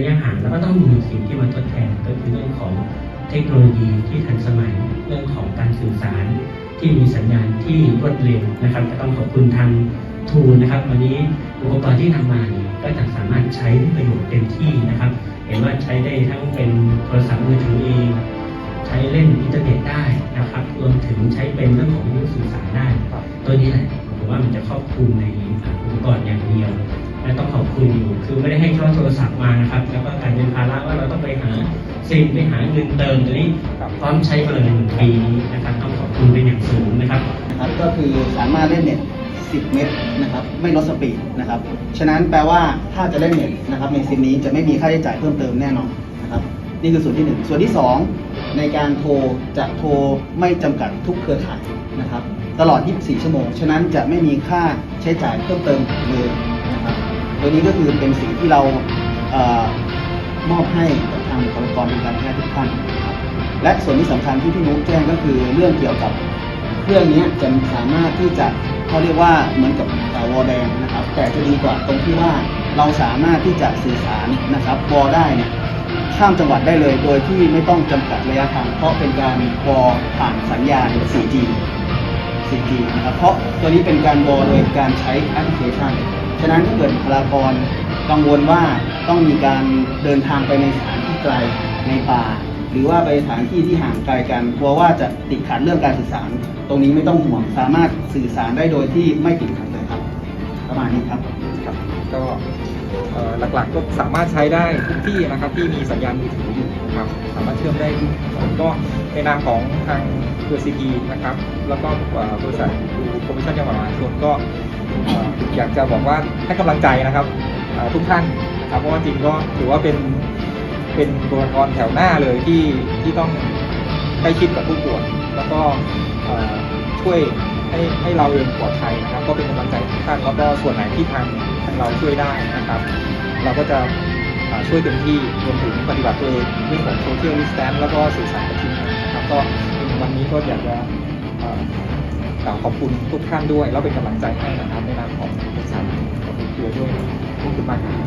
ระยะห่างแล้วก็ต้องมีสิ่งที่มาทดแทนก็คือเรื่องของเทคโนโลยีที่ทันสมัยเรื่องของการสื่อสาร ที่มีสัญญาณที่รวดเร็วนะครับ ก็ต้องขอบคุณทางทูนะครับ วันนี้อุปกรณ์ที่นำมาเนี่ยก็จะสามารถใช้ประโยชน์เต็มที่นะครับ เห็นว่าใช้ได้ทั้งเป็นโทรศัพท์มือถือเองใช้เล่นอินเทอร์เน็ตได้นะครับรวมถึงใช้เป็นเรื่องของวิทยุสื่อสารได้ ตัวนี้แหละผมว่ามันจะครอบคลุมใน องขอบคุณอยู่คือไม่ได้ให้แค่โทรศัพท์มานะครับ แล้วก็การเป็นภาระว่าเราต้องไปหาซิมไปหาเงินเติมตัวนี้พร้อมใช้มาเลยหนึ่งปีนี้นะครับต้องขอบคุณเป็นอย่างสูงนะครับนะครับ ก็คือสามารถเล่นเน็ต 10 เมตรนะครับไม่ลดสปีดนะครับ ฉะนั้นแปลว่าถ้าจะเล่นเน็ตนะครับในซิมนี้จะไม่มีค่าใช้จ่ายเพิ่มเติมแน่นอนนะครับนี่คือส่วนที่ 1 ส่วนที่ 2 ในการโทรจะโทรไม่จำกัดทุกเครือข่ายนะครับ ตลอด 24 ชั่วโมง ฉะนั้นจะไม่มีค่าใช้จ่ายเพิ่มเติมเลยนะครับ ตัวนี้ก็คือเป็นสิ่งที่เราเออมอบให้กับทางบุคลากรทางการแพทย์ทุกท่านนะครับและส่วนที่สำคัญที่พี่นุ๊กแจ้งก็คือเรื่องเกี่ยวกับเครื่องนี้จะสามารถที่จะเขาเรียกว่าเหมือนกับวอลแดงนะครับ แต่จะดีกว่าตรงที่ว่าเราสามารถที่จะสื่อสารนะครับวอลได้เนี่ยข้ามจังหวัดได้เลย โดยที่ไม่ต้องจำกัดระยะทางเพราะเป็นการวอลผ่านสัญญาณ 4G 4G นะครับเพราะตัวนี้เป็นการวอลโดยการใช้แอปพลิเคชัน ฉะนั้นถ้าเกิดบุคลากรกังวลว่าต้องมีการเดินทางไปในสถานที่ไกลในป่า หรือว่าไปสถานที่ที่ห่างไกลกันกลัวว่าจะติดขัดเรื่องการสื่อสาร ตรงนี้ไม่ต้องห่วงสามารถสื่อสารได้โดยที่ไม่ติดขัดเลยครับ ประมาณนี้ครับ ครับก็เอ่อหลักๆก็สามารถใช้ได้ทุกที่นะครับที่มีสัญญาณมือถืออยู่นะครับสามารถเชื่อมได้ทุกผมก็ในนามของทางเครือซีพีนะครับแล้วก็เอ่อบริษัทดูคอมมิชชั่นจังหวัดมหาชนก็ อยากจะบอกว่าให้กำลังใจนะครับทุกท่านนะครับเพราะว่าจริงก็ถือว่าเป็นเป็นบุคลากรแถวหน้าเลยที่ที่ต้องใกล้ชิดกับผู้ป่วยแล้วก็ช่วยให้ให้เราเองปลอดภัยนะครับ ก็เป็นกำลังใจทุกท่านแล้วก็ส่วนไหนที่ทางทางเราช่วยได้นะครับ เราก็จะช่วยเต็มที่รวมถึงปฏิบัติตัวเองเรื่องของโซเชียล i ิสแตนแล้วก็สื่อสารกับทีมงานนะครับก็วันนี้ก็อยากจะ กล่าวขอบคุณทุกท่านด้วย แล้วเป็นกำลังใจให้นะครับในนามของบริษัทขอบคุณด้วยขอบคุณมากครับ